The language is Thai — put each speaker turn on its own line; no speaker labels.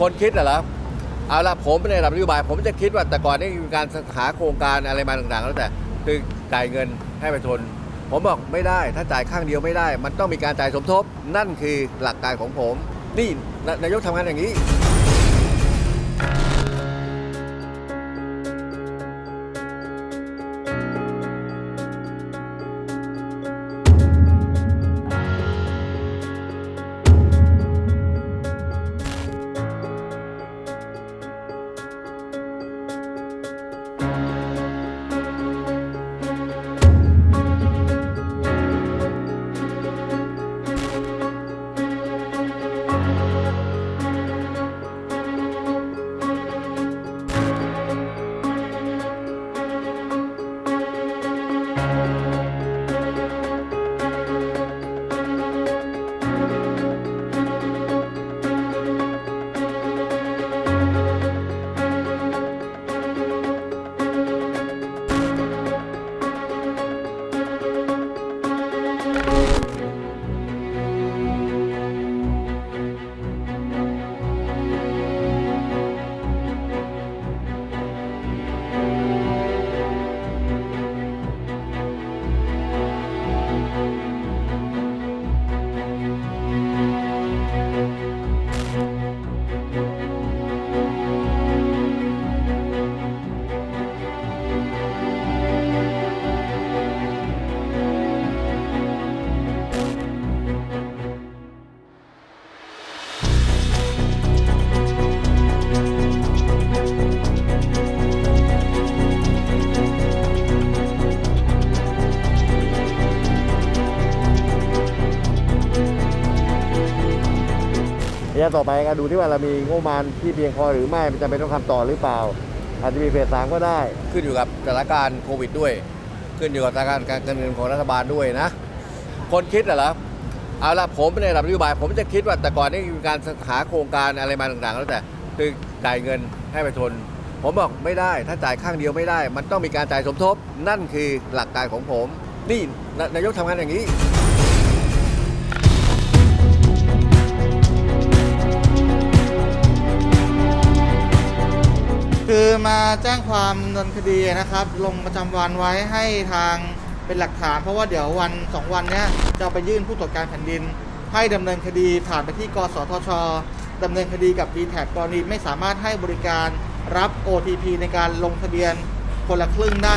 คนคิดเหรอเอาละผมในระดับนโยบาย ผมจะคิดว่าแต่ก่อนนี่มีการหาโครงการอะไรมาต่างๆ แล้วแต่คือจ่ายเงินให้ประชาชนผมบอกไม่ได้ ถ้าจ่ายข้างเดียวไม่ได้ มันต้องมีการจ่ายสมทบ นั่นคือหลักการของผม นี่นายกทำงานอย่างนี้
ระยะต่อไปก็ดูที่ว่าเรามีงบประมาณที่เพียงพอหรือไม่มันจำเป็นต้องทำต่อหรือเปล่า อาจจะมีเฟสสามก็ได้
ขึ้นอยู่กับสถานการณ์โควิดด้วย ขึ้นอยู่กับสถานการณ์การเงินของรัฐบาลด้วยนะ คนคิดเหรอเอาละผมในระดับนโยบาย ผมจะคิดว่าแต่ก่อนนี่มีการหาโครงการอะไรมาต่างๆ แล้วแต่คือจ่ายเงินให้ประชาชนผมบอกไม่ได้ถ้าจ่ายข้างเดียวไม่ได้ มันต้องมีการจ่ายสมทบ นั่นคือหลักการของผม นี่นายกทำงานอย่างนี้
คือมาแจ้งความดำเนินคดีนะครับ ลงประจำวันไว้ให้ทางเป็นหลักฐาน เพราะว่าเดี๋ยววันสองวันเนี้ยจะเอาไปยื่นผู้ตรวจการแผ่นดิน ให้ดำเนินคดีผ่านไปที่กสทชดำเนินคดีกับ d t แทกรณีไม่สามารถให้บริการรับ OTP ในการลงทะเบียนคนละครึ่งได้